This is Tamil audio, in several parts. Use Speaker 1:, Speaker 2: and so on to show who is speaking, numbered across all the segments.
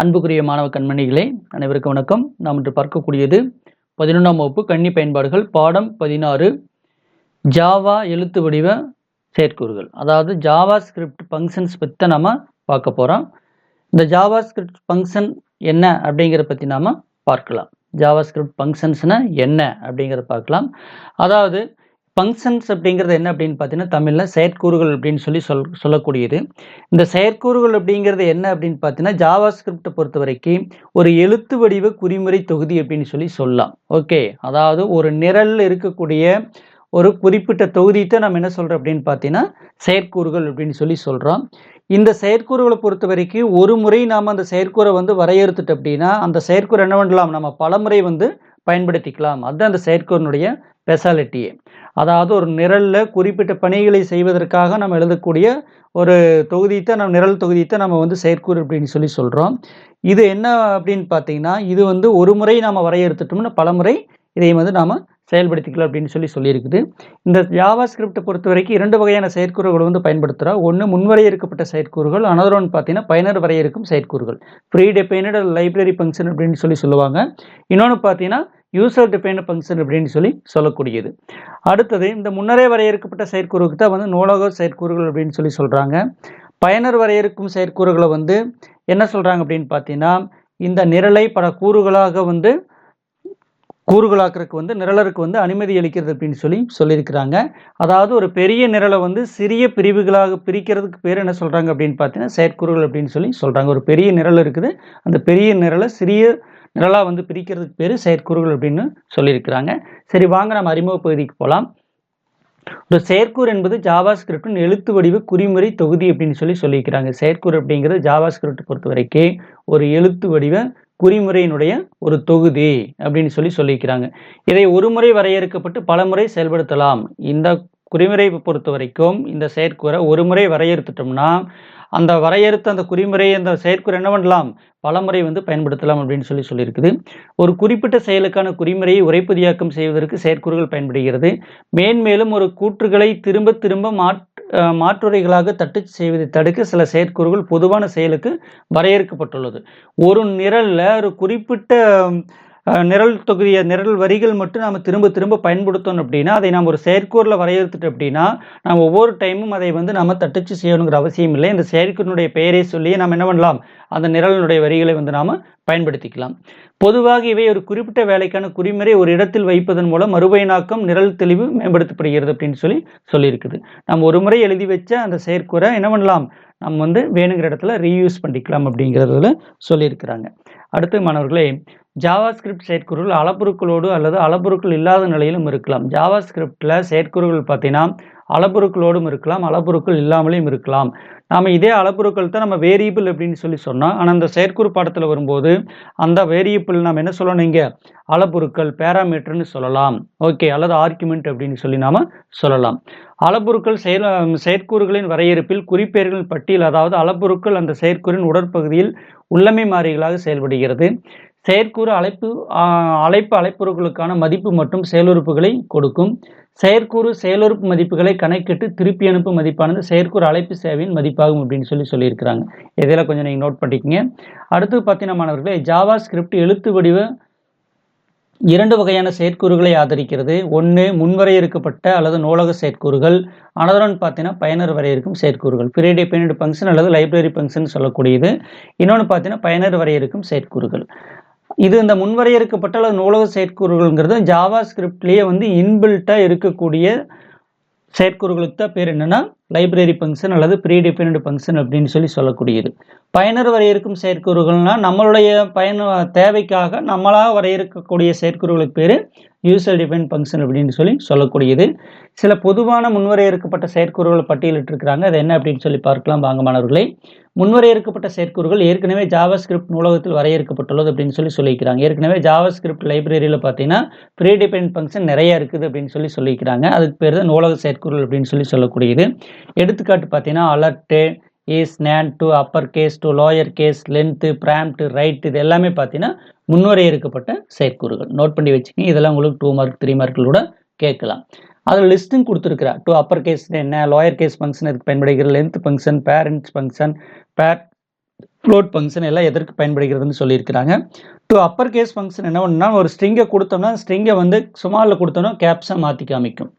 Speaker 1: அன்புக்குரிய மாணவ கண்மணிகளே அனைவருக்கும் வணக்கம். நாம் இன்று பார்க்கக்கூடியது பதினொன்றாம் வகுப்பு கன்னி பயன்பாடுகள் பாடம் பதினாறு ஜாவா எழுத்து வடிவ செயற்கூறுகள். அதாவது ஜாவா ஸ்கிரிப்ட் ஃபங்க்ஷன்ஸ் பற்றி தான் பார்க்க போகிறோம் இந்த ஜாவா ஸ்கிரிப்ட் ஃபங்க்ஷன் என்ன அப்படிங்கிறத பற்றி நாம் பார்க்கலாம். ஜாவா ஸ்கிரிப்ட் ஃபங்க்ஷன்ஸ்னால் என்ன அப்படிங்கிறத பார்க்கலாம். அதாவது ஃபங்க்ஷன்ஸ் அப்படிங்கிறது என்ன அப்படின்னு பார்த்தீங்கன்னா தமிழில் செயற்கூறுகள் அப்படின்னு சொல்லி சொல் சொல்லக்கூடியது. இந்த செயற்கூறுகள் அப்படிங்கிறது என்ன அப்படின்னு பார்த்தீங்கன்னா ஜாவா ஸ்கிரிப்டை பொறுத்த வரைக்கும் ஒரு எழுத்து வடிவ குறிமுறை தொகுதி அப்படின்னு சொல்லி சொல்லலாம். ஓகே? அதாவது ஒரு நிரலில் இருக்கக்கூடிய ஒரு குறிப்பிட்ட தொகுதியை நம்ம என்ன சொல்கிறோம் அப்படின்னு பார்த்தீங்கன்னா செயற்கூறுகள் அப்படின்னு சொல்லி சொல்கிறோம் இந்த செயற்கூறுகளை பொறுத்த வரைக்கும் ஒரு முறை நாம் அந்த செயற்கூறை வந்து வரையறுத்துட்டு அப்படின்னா அந்த செயற்கூறு என்ன பண்ணலாம்? நம்ம பலமுறை வந்து பயன்படுத்திக்கலாம். அதுதான் அந்த செயற்கூறினுடைய ஸ்பெஷாலிட்டியே அதாவது ஒரு நிரலில் குறிப்பிட்ட பணிகளை செய்வதற்காக நம்ம எழுதக்கூடிய ஒரு தொகுதியத்தை நம்ம நிரல் தொகுதியத்தை நம்ம வந்து செயற்கூறு அப்படின்னு சொல்லி சொல்கிறோம் இது என்ன அப்படின்னு பார்த்தீங்கன்னா இது வந்து ஒரு முறை நாம் வரையறுத்துட்டோம்னா பல முறை இதை வந்து நாம் செயல்படுத்திக்கலாம் அப்படின்னு சொல்லி சொல்லியிருக்குது. இந்த ஜாவா ஸ்கிரிப்டை பொறுத்த வரைக்கும் இரண்டு வகையான செயற்கூறுகள் வந்து பயன்படுத்துகிறோம் ஒன்று முன்வரையறுக்கப்பட்ட செயற்கூறுகள் அனதர் ஒன் பார்த்தீங்கன்னா பயனர் வரையறுக்கும் செயற்கூறுகள். ப்ரீ டிபைனட் லைப்ரரி ஃபங்க்ஷன் அப்படின்னு சொல்லி சொல்லுவாங்க. இன்னொன்று பார்த்தீங்கன்னா யூசர் டிபெண்ட் ஃபங்க்ஷன் அப்படின்னு சொல்லி சொல்லக்கூடியது. அடுத்தது இந்த முன்னரே வரையறுக்கப்பட்ட செயற்கூறுக்கு தான் வந்து நூலக செயற்கூறுகள் அப்படின்னு சொல்லி சொல்கிறாங்க பயனர் வரையறுக்கும் செயற்கூறுகளை வந்து என்ன சொல்கிறாங்க அப்படின்னு பார்த்தீங்கன்னா இந்த நிரலை பல கூறுகளாக வந்து கூறுகளாக்குறதுக்கு வந்து நிரலருக்கு வந்து அனுமதி அளிக்கிறது அப்படின்னு சொல்லி சொல்லியிருக்கிறாங்க. அதாவது ஒரு பெரிய நிரலை வந்து சிறிய பிரிவுகளாக பிரிக்கிறதுக்கு பேர் என்ன சொல்கிறாங்க அப்படின்னு பார்த்தீங்கன்னா செயற்கூறுகள் அப்படின்னு சொல்லி சொல்கிறாங்க ஒரு பெரிய நிரல் இருக்குது. அந்த பெரிய நிரலை சிறிய நிரலாக வந்து பிரிக்கிறதுக்கு பேர் செயற்கூறுகள் அப்படின்னு சொல்லியிருக்கிறாங்க. சரி வாங்க நம்ம அறிமுக பகுதிக்கு போகலாம் ஒரு செயற்கூறு என்பது ஜாவா ஸ்கிரிப்டின் எழுத்து வடிவ குறிமுறை தொகுதி அப்படின்னு சொல்லி சொல்லியிருக்கிறாங்க. செயற்கூறு அப்படிங்கிறது ஜாவா ஸ்கிரிப்ட் பொறுத்த வரைக்கும் ஒரு எழுத்து வடிவ குறிமுறையினுடைய ஒரு தொகுதி அப்படின்னு சொல்லி சொல்லியிருக்கிறாங்க. இதை ஒரு முறை வரையறுக்கப்பட்டு பல முறை செயல்படுத்தலாம். இந்த குறிமுறை பொறுத்த வரைக்கும் இந்த செயற்கூரை ஒரு முறை வரையறுத்துட்டோம்னா அந்த வரையறுத்த அந்த குறிமுறை அந்த செயற்குறை என்ன பண்ணலாம்? பலமுறை வந்து பயன்படுத்தலாம் அப்படின்னு சொல்லி சொல்லியிருக்குது. ஒரு குறிப்பிட்ட செயலுக்கான குறிமுறையை உரைப்பதியாக்கம் செய்வதற்கு செயற்கூறுகள் பயன்படுகிறது. மேன்மேலும் ஒரு கூற்றுகளை திரும்ப திரும்ப மாற் மாற்றுரைகளாக தட்டு செய்வதை தடுக்க சில செயற்கூறுகள் பொதுவான செயலுக்கு வரையறுக்கப்பட்டுள்ளது. ஒரு நிரலில் ஒரு குறிப்பிட்ட நிரல் தொகுதிய நிரல் வரிகள் மட்டும் நம்ம திரும்ப திரும்ப பயன்படுத்தணும் அப்படின்னா அதை நம்ம ஒரு செயற்கூறில் வரையறுத்துட்டு அப்படின்னா நம்ம ஒவ்வொரு டைமும் அதை வந்து நம்ம தட்டச்சு செய்யணுங்கிற அவசியம் இல்லை. இந்த செயற்கூரினுடைய பெயரை சொல்லி நம்ம என்ன பண்ணலாம்? அந்த நிரலினுடைய வரிகளை வந்து நாம் பயன்படுத்திக்கலாம். பொதுவாக இவை ஒரு குறிப்பிட்ட வேலைக்கான குறிமுறை ஒரு இடத்தில் வைப்பதன் மூலம் மறுபயனாக்கம் நிரல் தெளிவு மேம்படுத்தப்படுகிறது அப்படின்னு சொல்லி சொல்லியிருக்குது. நம்ம ஒரு முறை எழுதி வச்ச அந்த செயற்கூரை என்ன பண்ணலாம்? நம்ம வந்து வேணுங்கிற இடத்துல ரீயூஸ் பண்ணிக்கலாம் அப்படிங்கிறதுல சொல்லியிருக்கிறாங்க. அடுத்து மாணவர்களே ஜாவா ஸ்கிரிப்ட் செயற்கூறுகள் அளப்புருக்களோடு அல்லது அளப்புருக்கள் இல்லாத நிலையிலும் இருக்கலாம். ஜாவா ஸ்கிரிப்டில் செயற்குறுகள் பார்த்தீங்கன்னா அளப்புருக்களோடும் இருக்கலாம் அளப்புருக்கள் இல்லாமலேயும் இருக்கலாம். நாம் இதே அளப்புருக்கள் தான் நம்ம வேரியபிள் அப்படின்னு சொல்லி சொன்னோம் ஆனால் அந்த செயற்கூறு பாடத்தில் வரும்போது அந்த வேரியபிள் நாம் என்ன சொல்லணும் இங்கே? அளப்புருக்கள் பேராமீட்டர்னு சொல்லலாம். ஓகே அல்லது ஆர்குமெண்ட் அப்படின்னு சொல்லி நாம் சொல்லலாம். அளப்புருக்கள் செயல் செயற்கூறுகளின் வரையறுப்பில் குறிப்பெயர்களின் பட்டியல் அதாவது அளப்புருக்கள் அந்த செயற்கூறின் உடற்பகுதியில் உள்ளமை மாறிகளாக செயல்படுகிறது. செயற்கூறு அழைப்பு அழைப்பு அழைப்புறுகளுக்கான மதிப்பு மற்றும் செயலுறுப்புகளை கொடுக்கும். செயற்கூறு செயலுறுப்பு மதிப்புகளை கணக்கிட்டு திருப்பி அனுப்பும் மதிப்பானது செயற்கூறு அழைப்பு சேவையின் மதிப்பாகும் அப்படின்னு சொல்லி சொல்லியிருக்கிறாங்க. இதில் கொஞ்சம் நீங்கள் நோட் பண்ணிக்கங்க. அடுத்து பார்த்தீங்கன்னா மாணவர்களே ஜாவா ஸ்கிரிப்ட் எழுத்து வடிவ இரண்டு வகையான செயற்கூறுகளை ஆதரிக்கிறது. ஒன்று முன்வரையறுக்கப்பட்ட அல்லது நூலக செயற்கூறுகள். அனதரன் பார்த்தீங்கன்னா பயனர் வரையறுக்கும் செயற்கூறுகள். பீரியட் டிபெண்டட் ஃபங்க்ஷன் அல்லது லைப்ரரி ஃபங்க்ஷன் சொல்லக்கூடியது. இன்னொன்று பார்த்தீங்கன்னா பயனர் வரையறுக்கும் செயற்கூறுகள். இது இந்த முன்வரையறுக்கப்பட்ட அல்லது நூலக செயற்கூறுகள்ங்கிறது ஜாவா ஸ்கிரிப்ட்லேயே வந்து இன்பில்ட்டாக இருக்கக்கூடிய செயற்கூறுகளுக்கு தான் பேர் என்னென்னா லைப்ரரி ஃபங்க்ஷன் அல்லது ப்ரீ டிஃபைன்டு ஃபங்க்ஷன் அப்படின்னு சொல்லி சொல்லக்கூடியது. பயனர் வரையறுக்கும் செயற்கூறுகள்னால் நம்மளுடைய பயண தேவைக்காக நம்மளாக வரையறுக்கக்கூடிய செயற்கூறுகளுக்கு பேர் யூசர் டிஃபைன் ஃபங்க்ஷன் அப்படின்னு சொல்லி சொல்லக்கூடியது. சில பொதுவான முன்வரையறுக்கப்பட்ட செயற்கூறுகளை பட்டியலிட்டிருக்கிறாங்க. அது என்ன அப்படின்னு சொல்லி பார்க்கலாம் வாங்க மாணவர்களை. முன்வரையறுக்கப்பட்ட செயற்கூறுகள் ஏற்கனவே ஜாவா ஸ்கிரிப்ட் நூலகத்தில் வரையறுக்கப்பட்டுள்ளது அப்படின்னு சொல்லி சொல்லிக்கிறாங்க ஏற்கனவே ஜாவா ஸ்கிரிப்ட் லைப்ரரியில் பார்த்தீங்கன்னா ப்ரீ டிபெண்ட் ஃபங்க்ஷன் நிறையா இருக்குது அப்படின்னு சொல்லி சொல்லிக்கிறாங்க அதுக்கு பேர் தான் நூலக செயற்கூறுகள் அப்படின்னு சொல்லி சொல்லக்கூடியது. எடுத்துக்காட்டு பார்த்தீங்கன்னா alert is NaN to upper case to lower case length prompt write இது எல்லாமே பார்த்தீங்கன்னா முன்வரையறுக்கப்பட்ட செயற்கூறுகள். நோட் பண்ணி வச்சுக்கோங்க இதெல்லாம் உங்களுக்கு டூ மார்க் த்ரீ மார்க்கில் கேட்கலாம். அதில் லிஸ்ட்டும் கொடுத்துருக்குறா. டூ அப்பர் கேஸ் என்ன லோயர் கேஸ் ஃபங்க்ஷன் இதுக்கு பயன்படுகிற லென்த் ஃபங்க்ஷன் பேரண்ட்ஸ் ஃபங்க்ஷன் பேர் ஃப்ளோட் ஃபங்க்ஷன் எல்லாம் எதற்கு பயன்படுகிறதுன்னு சொல்லியிருக்கிறாங்க. ஸோ அப்பர் கேஸ் ஃபங்க்ஷன் என்ன பண்ணா ஒரு ஸ்ட்ரிங்கை கொடுத்தோம்னா ஸ்ட்ரிங்கை வந்து சுமாலில் கொடுத்தோம்னா கேப்ஸாக மாற்றி காமிக்கும்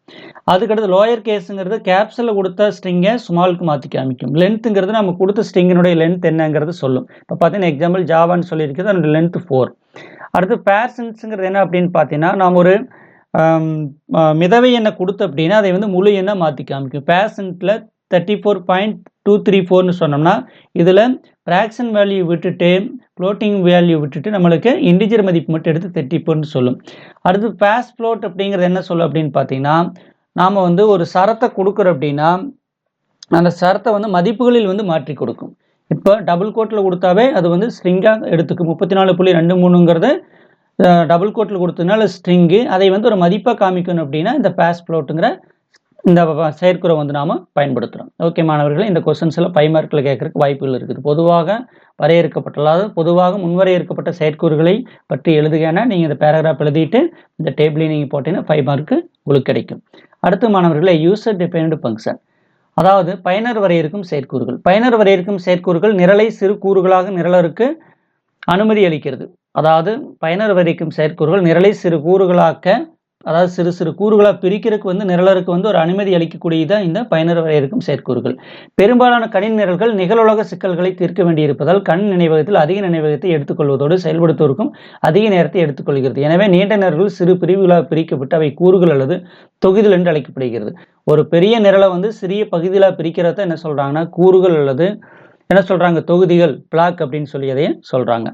Speaker 1: அதுக்கடுத்து லோயர் கேஸுங்கிறது கேப்ஸில் கொடுத்த ஸ்ட்ரிங்கை சுமாலுக்கு மாற்றி காமிக்கும் லென்த்துங்கிறது நம்ம கொடுத்த ஸ்ட்ரிங்கினுடைய லென்த் என்னங்கிறது சொல்லும். இப்போ பார்த்தீங்கன்னா எக்ஸாம்பிள் ஜாவான்னு சொல்லியிருக்கிறது அதனுடைய லென்த் ஃபோர் அடுத்து பேர்சன்ஸுங்கிறது என்ன அப்படின்னு பார்த்தீங்கன்னா நாம் ஒரு மிதவை எண்ணெய் கொடுத்து அப்படின்னா அதை வந்து முழு எண்ணெய் மாற்றி காமிக்கும் பேர்சன்ட்டில் thirty four point two three ஃபோர்னு சொன்னோம்னா இதில் ஃப்ராக்ஷன் வேல்யூ விட்டுட்டு ஃப்ளோட்டிங் வேல்யூ விட்டுட்டு நம்மளுக்கு இண்டிஜர் மதிப்பு மட்டும் எடுத்து தெட்டிப்போன்னு சொல்லும். அடுத்து பேஸ் ஃப்ளோட் அப்படிங்கிறது என்ன சொல்லும் அப்படின்னு பார்த்தீங்கன்னா நாம் வந்து ஒரு சரத்தை கொடுக்குறோம் அப்படின்னா அந்த சரத்தை வந்து மதிப்புகளில் வந்து மாற்றி கொடுக்கும். இப்போ டபுள் கோட்டில் கொடுத்தாவே அது வந்து ஸ்ட்ரிங்காக எடுத்துக்கும் முப்பத்தி நாலு புள்ளி ரெண்டு மூணுங்கிறது டபுள் கோட்டில் கொடுத்ததுனால ஸ்ட்ரிங்கு அதை வந்து ஒரு மதிப்பாக காமிக்கணும் அப்படின்னா இந்த பேஸ் ஃப்ளோட்டுங்கிற இந்த செயற்குறை வந்து நாம் பயன்படுத்துகிறோம் ஓகே மாணவர்களே இந்த கொஸ்டின்ஸ் எல்லாம் பை மார்க்கில் கேட்கறதுக்கு வாய்ப்புகள் இருக்குது. பொதுவாக வரையறுக்கப்பட்ட அதாவது பொதுவாக முன்வரையறுக்கப்பட்ட செயற்கூறுகளை பற்றி எழுதுகன்னா நீங்கள் இந்த பேராகிராஃப் எழுதிட்டு இந்த டேபிளையும் நீங்கள் போட்டீங்கன்னா ஃபைவ் மார்க்கு உங்களுக்கு கிடைக்கும். அடுத்து மாணவர்களே யூசர் டிபெண்ட் ஃபங்க்ஷன் அதாவது பயனர் வரையறுக்கும் செயற்கூறுகள். பயனர் வரையறுக்கும் செயற்கூறுகள் நிரலை சிறு கூறுகளாக நிரலருக்கு அனுமதி அளிக்கிறது. அதாவது பயனர் வரைக்கும் செயற்கூறுகள் நிரலை சிறு கூறுகளாக்க அதாவது சிறு சிறு கூறுகளாக பிரிக்கிறதுக்கு வந்து நிரலருக்கு வந்து ஒரு அனுமதி அளிக்கக்கூடியதான் இந்த பயனர் வரையறுக்கும் செயற்கூறுகள். பெரும்பாலான கணினி நிரல்கள் நிகழுலக சிக்கல்களை தீர்க்க வேண்டியிருப்பதால் கண் நினைவகத்தில் அதிக நினைவகத்தை எடுத்துக்கொள்வதோடு செயல்படுத்துவதற்கும் அதிக நேரத்தை எடுத்துக்கொள்கிறது. எனவே நீண்ட நிரல்கள் சிறு பிரிவுகளாக பிரிக்கப்பட்டு அவை கூறுகள் அல்லது தொகுதிகள் என்று அழைக்கப்படுகிறது. ஒரு பெரிய நிரலை வந்து சிறிய பகுதிகளாக பிரிக்கிறத என்ன சொல்கிறாங்கன்னா கூறுகள் அல்லது என்ன சொல்கிறாங்க தொகுதிகள் பிளாக் அப்படின்னு சொல்லி அதையே சொல்கிறாங்க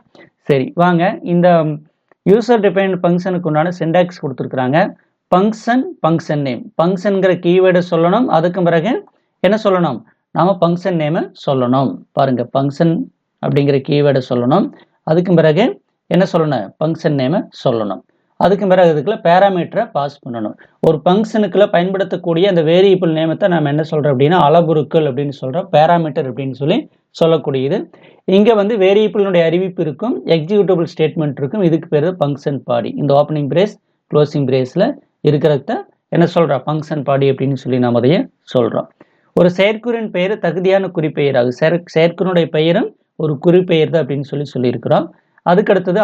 Speaker 1: சரி வாங்க. இந்த யூசர் டிஃபைன் ஃபங்க்ஷனுக்கு உண்டான சிண்டாக்ஸ் கொடுத்துருக்குறாங்க. ஃபங்க்ஷன் ஃபங்க்ஷன் நேம் ஃபங்க்ஷன்கிற கீவேர்டை சொல்லணும். அதுக்கு பிறகு என்ன சொல்லணும்? நாம் ஃபங்க்ஷன் நேமை சொல்லணும். பாருங்க ஃபங்க்ஷன் அப்படிங்கிற கீவேர்டை சொல்லணும். அதுக்கு பிறகு என்ன சொல்லணும்? ஃபங்க்ஷன் நேமை சொல்லணும். அதுக்கு பிறகு இதுக்குள்ள பேராமீட்டரை பாஸ் பண்ணணும். ஒரு ஃபங்க்ஷனுக்குள்ள பயன்படுத்தக்கூடிய அந்த வேரியபிள் நேமத்தை நம்ம என்ன சொல்கிறோம் அப்படின்னா அளபுருக்கள் அப்படின்னு சொல்கிறோம் பேராமீட்டர் அப்படின்னு சொல்லி சொல்லக்கூடியது. இங்கே வந்து வேரியபிளினுடைய அறிவிப்பு இருக்கும் எக்ஸிக்யூட்டபிள் ஸ்டேட்மெண்ட் இருக்கும் இதுக்கு பேர் ஃபங்க்ஷன் பாடி இந்த ஓப்பனிங் பிரேஸ் க்ளோசிங் பிரேஸில் இருக்கிறத என்ன சொல்கிறோம் ஃபங்க்ஷன் பாடி அப்படின்னு சொல்லி நாம் அதையே சொல்கிறோம் ஒரு செயற்குறின் பெயர் தகுதியான குறிப்பெயராகும் செயற் செயற்குறினுடைய பெயரும் ஒரு குறிப்பெயர் தான் அப்படின்னு சொல்லி சொல்லியிருக்கிறோம். அதுக்கு அடுத்தது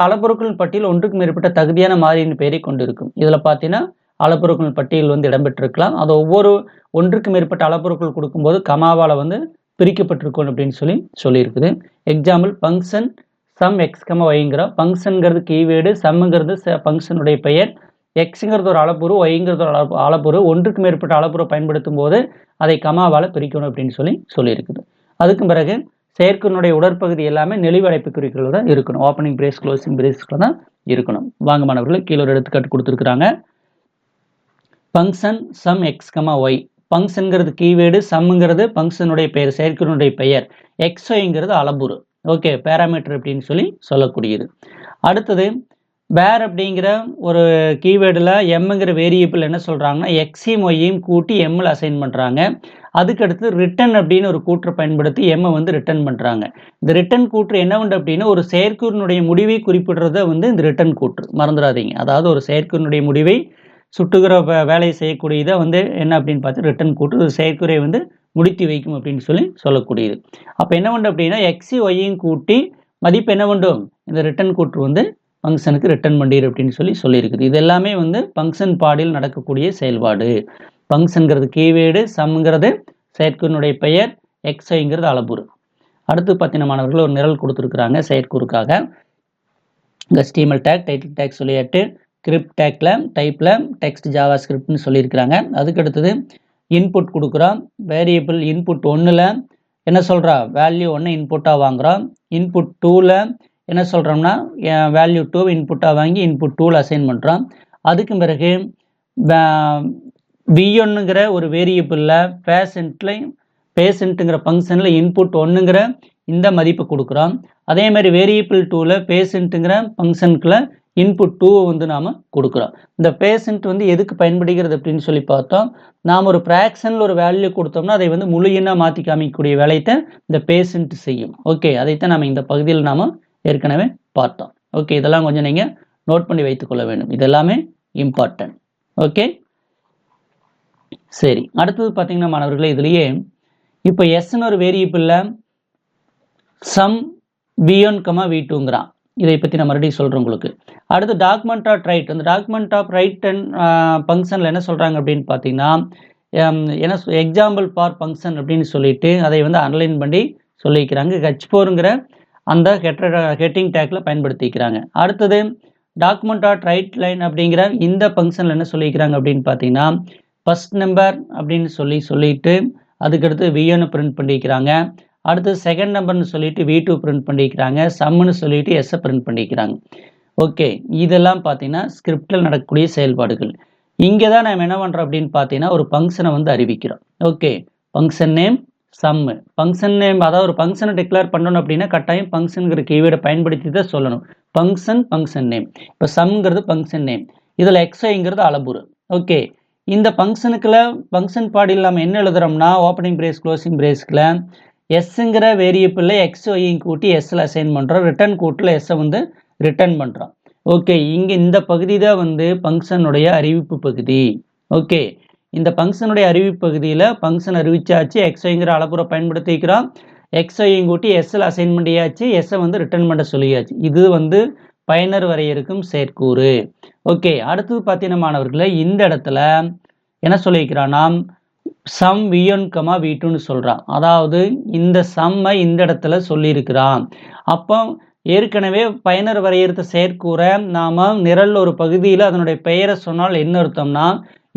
Speaker 1: பட்டியல் ஒன்றுக்கு மேற்பட்ட தகுதியான மாறியின் பெயரை கொண்டிருக்கும். இதில் பார்த்தீங்கன்னா அளப்பொருட்கள் பட்டியல் வந்து இடம்பெற்றிருக்கலாம். அது ஒவ்வொரு ஒன்றுக்கு மேற்பட்ட அளப்பொருட்கள் கொடுக்கும்போது கமாவால் வந்து பிரிக்கப்பட்டிருக்கும் அப்படின்னு சொல்லி சொல்லியிருக்குது. எக்ஸாம்பிள் ஃபங்க்ஷன் சம் எக்ஸ் கம ஒய்ங்கிற ஃபங்க்ஷனுங்கிறது கீவேர்டு சம்முங்கிறது ஃபங்க்ஷனுடைய பெயர். எக்ஸுங்கிறது ஒரு அளப்புரு ஒய்ங்கிறது ஒரு அளப்பு அளப்புரு. ஒன்றுக்கு மேற்பட்ட அளப்புரை பயன்படுத்தும் போது அதை கமாவால் பிரிக்கணும் அப்படின்னு சொல்லி சொல்லியிருக்குது. அதுக்கு பிறகு செயற்கையினுடைய உடற்பகுதி எல்லாமே நெளிவடைப்பு குறிக்கோள் தான் இருக்கணும். ஓப்பனிங் பிரேஸ் க்ளோசிங் பிரேஸ்க்குள்ள தான் இருக்கணும். வாங்க மாணவர்கள் கீழே ஒரு எடுத்துக்காட்டு கொடுத்துருக்குறாங்க. Function sum x comma y ஃபங்க்ஷனுங்கிறது keyword சம்முங்கிறது ஃபங்க்ஷனுடைய பெயர் செயற்கையினுடைய பெயர். எக்ஸ் ஒய்ங்கிறது அளபுரு ஓகே பேராமீட்டர் அப்படின்னு சொல்லி சொல்லக்கூடியது. அடுத்தது வேர் அப்படிங்கிற ஒரு கீவேர்டில் எம்முங்கிற வேரியபிள் என்ன சொல்கிறாங்கன்னா எக்ஸையும் ஒய்யையும் கூட்டி எம்மில் அசைன் பண்ணுறாங்க அதுக்கடுத்து ரிட்டன் அப்படின்னு ஒரு கூற்றை பயன்படுத்தி எம்மை வந்து ரிட்டர்ன் பண்ணுறாங்க இந்த ரிட்டன் கூற்று என்ன உண்டு அப்படின்னா ஒரு செயற்கூறினுடைய முடிவை குறிப்பிடுறத வந்து இந்த ரிட்டன் கூற்று. மறந்துடாதீங்க. அதாவது ஒரு செயற்கூறினுடைய முடிவை சுட்டுகிற வே- வேலையை செய்யக்கூடியதை வந்து என்ன அப்படின்னு பார்த்து ரிட்டன் கூற்று ஒரு வந்து முடித்து வைக்கும் அப்படின்னு சொல்லி சொல்லக்கூடியது. அப்போ என்ன உண்டு அப்படின்னா எக்ஸி ஒய்யையும் கூட்டி மதிப்பு என்ன வேண்டும் இந்த ரிட்டன் கூற்று வந்து ஃபங்க்ஷனுக்கு ரிட்டர்ன் பண்ணிடு அப்படின்னு சொல்லி சொல்லியிருக்குது. இது எல்லாமே வந்து ஃபங்க்ஷன் பாடியில் நடக்கக்கூடிய செயல்பாடு. ஃபங்க்ஷனுங்கிறது கீவேர்டு சம்ங்கிறது செயற்குனுடைய பெயர் எக்ஸ்ஐங்கிறது அளபுரு அடுத்து பார்த்தீங்கன்னா மாணவர்கள் ஒரு நிரல் கொடுத்துருக்குறாங்க செயற்கூறுக்காக. இந்த ஸ்டீமல் டேக் டைட்டில் டேக் சொல்லியாட்டு ஸ்கிரிப்ட் டேக்கில் டைப்பில் டெக்ஸ்ட் ஜாவா ஸ்கிரிப்ட்னு சொல்லியிருக்கிறாங்க. அதுக்கு அடுத்தது இன்புட் கொடுக்குறோம். வேரியபிள் இன்புட் ஒன்றில் என்ன சொல்கிறா வேல்யூ ஒன்று இன்புட்டாக வாங்குகிறோம் இன்புட் டூவில் என்ன சொல்கிறோம்னா வேல்யூ டூ இன்புட்டாக வாங்கி இன்புட் டூவில் அசைன் பண்ணுறோம் அதுக்கு பிறகு வி ஒன்றுங்கிற ஒரு வேரியபிளில் பேசண்ட்டில் பேஷண்ட்டுங்கிற ஃபங்க்ஷனில் இன்புட் ஒன்றுங்கிற இந்த மதிப்பு கொடுக்குறோம். அதே மாதிரி வேரியபிள் டூவில் பேஷண்ட்டுங்கிற ஃபங்க்ஷனுக்குள்ள இன்புட் டூவை வந்து நாம் கொடுக்குறோம். இந்த பேஷண்ட் வந்து எதுக்கு பயன்படுகிறது அப்படின்னு சொல்லி பார்த்தோம். நாம் ஒரு ஃப்ராக்ஷனில் ஒரு வேல்யூ கொடுத்தோம்னா அதை வந்து முழு எண்ணாக மாற்றி காமிக்கக்கூடிய வேலையை இந்த பேஷண்ட் செய்யும். ஓகே அதைத்தான் நம்ம இந்த பகுதியில் நாம் ஏற்கனவே பார்த்தோம். ஓகே இதெல்லாம் கொஞ்சம் நீங்கள் நோட் பண்ணி வைத்துக்கொள்ள வேண்டும். இதெல்லாமே இம்பார்ட்டன்ட் ஓகே சரி அடுத்தது பார்த்தீங்கன்னா மாணவர்களே இதுலேயே இப்போ எஸ்ன்னு ஒரு வேரியபிளில் sum v one comma v டூங்கிறான் இதை பற்றி நான் மறுபடியும் சொல்கிறேன் உங்களுக்கு. அடுத்து டாக்குமெண்ட் ஆஃப் ரைட் அந்த டாக்குமெண்ட் ஆஃப் ரைட் அண்ட் ஃபங்க்ஷனில் என்ன சொல்கிறாங்க அப்படின்னு பார்த்தீங்கன்னா என்ன எக்ஸாம்பிள் ஃபார் ஃபங்க்ஷன் அப்படின்னு சொல்லிட்டு அதை வந்து அன்லைன் பண்ணி சொல்லிக்கிறாங்க. ஹெச் ஃபோருங்கிற அந்த ஹெட்ரட ஹெட்டிங் டேக்கில் பயன்படுத்திக்கிறாங்க. அடுத்தது டாக்குமெண்ட் ஆட் ரைட் லைன் அப்படிங்கிற இந்த ஃபங்க்ஷனில் என்ன சொல்லிக்கிறாங்க அப்படின்னு பார்த்தீங்கன்னா ஃபஸ்ட் நம்பர் அப்படின்னு சொல்லி சொல்லிட்டு அதுக்கடுத்து விஎன்னு பிரிண்ட் பண்ணிக்கிறாங்க. அடுத்து செகண்ட் நம்பர்னு சொல்லிட்டு வி டூ பிரிண்ட் பண்ணிக்கிறாங்க. சம்முன்னு சொல்லிட்டு எஸ்ஸை பிரிண்ட் பண்ணிக்கிறாங்க. ஓகே இதெல்லாம் பார்த்தீங்கன்னா ஸ்கிரிப்டில் நடக்கக்கூடிய செயல்பாடுகள். இங்கே தான் நம்ம என்ன பண்ணுறோம் அப்படின்னு பார்த்தீங்கன்னா ஒரு ஃபங்க்ஷனை வந்து அறிவிக்கிறோம். Okay function name sum function name அதாவது ஒரு ஃபங்க்ஷனை டிக்ளேர் பண்ணணும் அப்படின்னா கட்டாயம் ஃபங்க்ஷனுங்கிற கீவேர்டை பயன்படுத்தி தான் சொல்லணும். ஃபங்க்ஷன் ஃபங்க்ஷன் நேம் இப்போ சம்ங்கிறது ஃபங்க்ஷன் நேம் இதில் எக்ஸைங்கிறது அளபுரு ஓகே இந்த ஃபங்க்ஷனுக்குள்ள ஃபங்க்ஷன் பாடி இல்லாமல் என்ன எழுதுறோம்னா ஓப்பனிங் பிரேஸ் க்ளோசிங் பிரேஸ்க்கில் எஸ்ஸுங்கிற வேரியபிளில் எக்ஸ் ஒய்யும் கூட்டி எஸ்ஸில் அசைன் பண்ணுறோம் ரிட்டர்ன் கூட்டில் எஸ்ஸை வந்து ரிட்டர்ன் பண்ணுறோம் ஓகே இங்கே இந்த பகுதி தான் வந்து ஃபங்க்ஷனுடைய அறிவிப்பு பகுதி. ஓகே இந்த ஃபங்க்ஷனுடைய அறிவிப்பு பகுதியில் ஃபங்க்ஷன் அறிவிச்சாச்சு. எக்ஸ்ஐங்கிற அளப்புற பயன்படுத்திக்கிறோம் எக்ஸ்ஐயும் கூட்டி எஸ்ஸில் அசைன் பண்ணியாச்சு. எஸ்ஸை வந்து ரிட்டர்ன் பண்ண சொல்லியாச்சு. இது வந்து பயனர் வரையறுக்கும் செயற்கூறு ஓகே அடுத்தது பார்த்தீங்கன்னா மாணவர்களை இந்த இடத்துல என்ன சொல்லியிருக்கிறான்னா sum v one comma v டூன்னு சொல்கிறான் அதாவது இந்த சம்மை இந்த இடத்துல சொல்லியிருக்கிறான். அப்போ ஏற்கனவே பயனர் வரையறுத்த செயற்கூற நாம் நிரல் ஒரு பகுதியில் அதனுடைய பெயரை சொன்னால் என்ன அர்த்தம்னா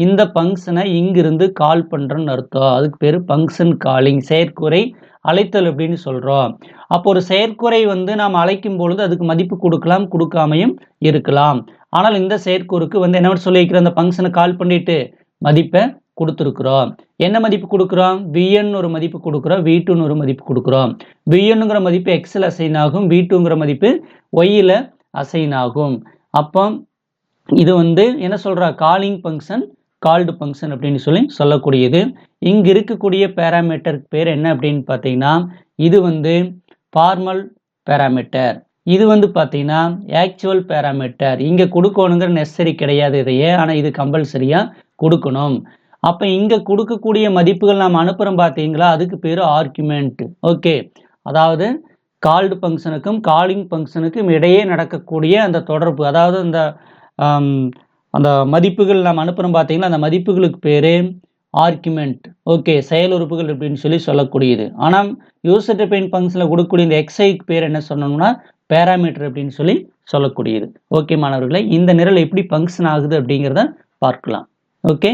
Speaker 1: இந்த ஃபங்க்ஷனை இங்கிருந்து கால் பண்ணுறோன்னு அர்த்தம். அதுக்கு பேர் ஃபங்க்ஷன் காலிங் செயற்குறை அழைத்தல் அப்படின்னு சொல்கிறோம் அப்போ ஒரு செயற்குறை வந்து நாம் அழைக்கும் பொழுது அதுக்கு மதிப்பு கொடுக்கலாம் கொடுக்காமையும் இருக்கலாம். ஆனால் இந்த செயற்கூறுக்கு வந்து என்ன சொல்லியிருக்கிற அந்த ஃபங்க்ஷனை கால் பண்ணிட்டு மதிப்பை கொடுத்துருக்குறோம். என்ன மதிப்பு கொடுக்குறோம்? விஎன் ஒரு மதிப்பு கொடுக்குறோம் வி டூன்னு ஒரு மதிப்பு கொடுக்குறோம். விஎன்னுங்கிற மதிப்பு எக்ஸில் அசைன் ஆகும் வி டூங்கிற மதிப்பு ஒய்யில் அசைன் ஆகும். அப்போ இது வந்து என்ன சொல்கிறா காலிங் ஃபங்க்ஷன் கால்டு ஃபங்க்ஷன் அப்படின்னு சொல்லி சொல்லக்கூடியது. இங்கே இருக்கக்கூடிய பேராமீட்டருக்கு பேர் என்ன அப்படின்னு பார்த்தீங்கன்னா இது வந்து ஃபார்மல் பேராமீட்டர் இது வந்து பார்த்தீங்கன்னா ஆக்சுவல் பேராமீட்டர் இங்கே கொடுக்கணுங்கிற நெசசரி கிடையாது இதையே ஆனால் இது கம்பல்சரியாக கொடுக்கணும். அப்போ இங்கே கொடுக்கக்கூடிய மதிப்புகள் நாம் அனுப்புகிறோம் பார்த்தீங்களா? அதுக்கு பேர் ஆர்குமெண்ட் ஓகே அதாவது கால்டு ஃபங்க்ஷனுக்கும் காலிங் ஃபங்க்ஷனுக்கும் இடையே நடக்கக்கூடிய அந்த தொடர்பு. அதாவது அந்த அந்த மதிப்புகள் நம்ம அனுப்புகிறோம் பார்த்தீங்கன்னா அந்த மதிப்புகளுக்கு பேர் ஆர்குமெண்ட் ஓகே செயல் உறுப்புகள் அப்படின்னு சொல்லி சொல்லக்கூடியது. ஆனால் யூசர் டிபைன் ஃபங்க்ஷனில் கொடுக்கக்கூடிய இந்த எக்ஸைக்கு பேர் என்ன சொன்னோம்னா பேராமீட்டர் அப்படின்னு சொல்லி சொல்லக்கூடியது. ஓகே மாணவர்களை இந்த நிரல் எப்படி ஃபங்க்ஷன் ஆகுது அப்படிங்கிறத பார்க்கலாம். ஓகே